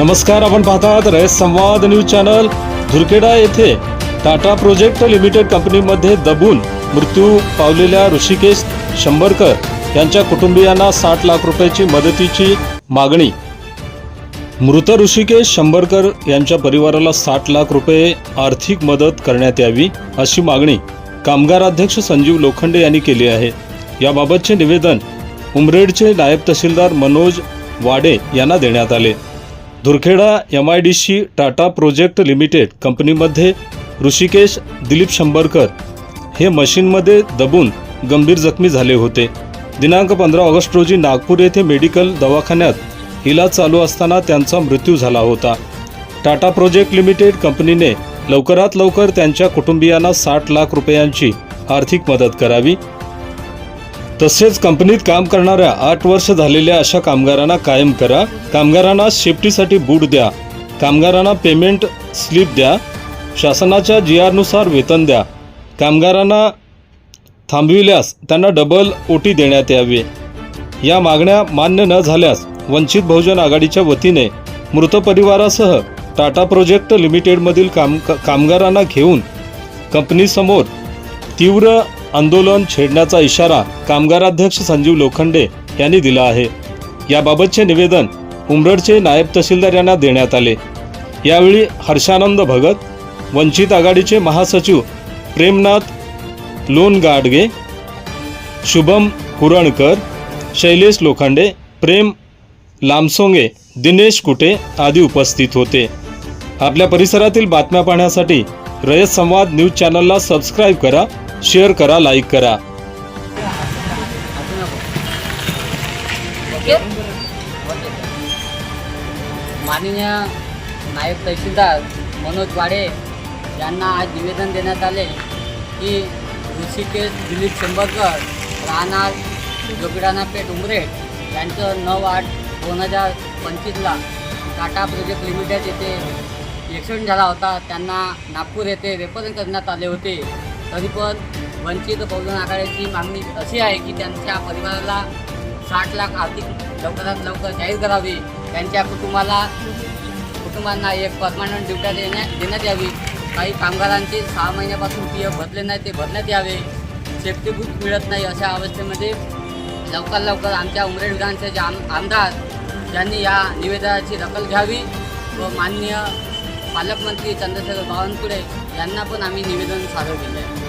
नमस्कार आपण पाहतात रयत संवाद न्यूज चॅनल. धुरखेडा येथे टाटा प्रोजेक्ट लिमिटेड कंपनीमध्ये दबून मृत्यू पावलेल्या ऋषिकेश शंभरकर यांच्या कुटुंबियांना साठ लाख रुपयाची मदतीची मागणी. मृत ऋषिकेश शंभरकर यांच्या परिवाराला साठ लाख रुपये आर्थिक मदत करण्यात यावी अशी मागणी कामगार अध्यक्ष संजीव लोखंडे यांनी केली आहे. याबाबतचे निवेदन उमरेडचे नायब तहसीलदार मनोज वाडे यांना देण्यात आले. Dhurkheda M I D C Tata project limited कंपनीमध्ये ऋषिकेश दिलीप शंभरकर हे मशीनमध्ये दबून गंभीर जखमी झाले होते. दिनांक पंधरा ऑगस्ट रोजी नागपूर येथे मेडिकल दवाखान्यात इलाज चालू असताना त्यांचा मृत्यू झाला होता. टाटा प्रोजेक्ट लिमिटेड कंपनीने लवकरात लवकर त्यांच्या कुटुंबियांना साठ लाख रुपयांची आर्थिक मदत करावी. तसेच कंपनीत काम करणाऱ्या आठ वर्ष झालेल्या अशा कामगारांना कायम करा. कामगारांना सेफ्टीसाठी बूट द्या. कामगारांना पेमेंट स्लिप द्या. शासनाच्या जी आरनुसार वेतन द्या. कामगारांना थांबविल्यास त्यांना डबल ओ टी देण्यात यावी. या मागण्या मान्य न झाल्यास वंचित बहुजन आघाडीच्या वतीने मृत परिवारासह टाटा प्रोजेक्ट लिमिटेडमधील काम कामगारांना घेऊन कंपनीसमोर तीव्र आंदोलन छेडण्याचा इशारा कामगाराध्यक्ष संजीव लोखंडे यांनी दिला आहे. याबाबतचे निवेदन उमरडचे नायब तहसीलदार यांना देण्यात आले. यावेळी हर्षानंद भगत वंचित आघाडीचे महासचिव प्रेमनाथ लोणगाडगे शुभम हुरणकर शैलेश लोखंडे प्रेम लामसोंगे दिनेश कुटे आदी उपस्थित होते. आपल्या परिसरातील बातम्या पाहण्यासाठी रयत संवाद न्यूज चॅनलला सबस्क्राईब करा. शेअर करा लाईक करा. माननीय नायब तहसीलदार मनोज वाडे यांना आज निवेदन देण्यात आले की ऋषिकेश दिलीप शंभरकर राहणार जोगिडाना पेठ उमरेट यांचं नऊ आठ दोन हजार पंचवीसला टाटा प्रोजेक्ट लिमिटेड येथे ॲक्सिडेंट झाला होता. त्यांना नागपूर येथे रेफरन करण्यात आले होते. तरी पण वंचित बहुजन आघाडीची मागणी अशी आहे की त्यांच्या परिवाराला साठ लाख आर्थिक लवकरात लवकर जाहीर करावी. त्यांच्या कुटुंबाला कुटुंबांना एक परमानंट ड्युट्या देण्या देण्यात यावी. काही कामगारांचे सहा महिन्यापासून पी एफ भरले नाही ते भरण्यात यावे. सेफ्टी बूट मिळत नाही अशा अवस्थेमध्ये लवकर लवकर आमच्या उमरेड विधानसभेचे आम आमदार यांनी या निवेदनाची दखल घ्यावी व माननीय पालकमंत्री चंद्रशेखर बावनकुळे यांना पण आम्ही निवेदन सादर केले आहे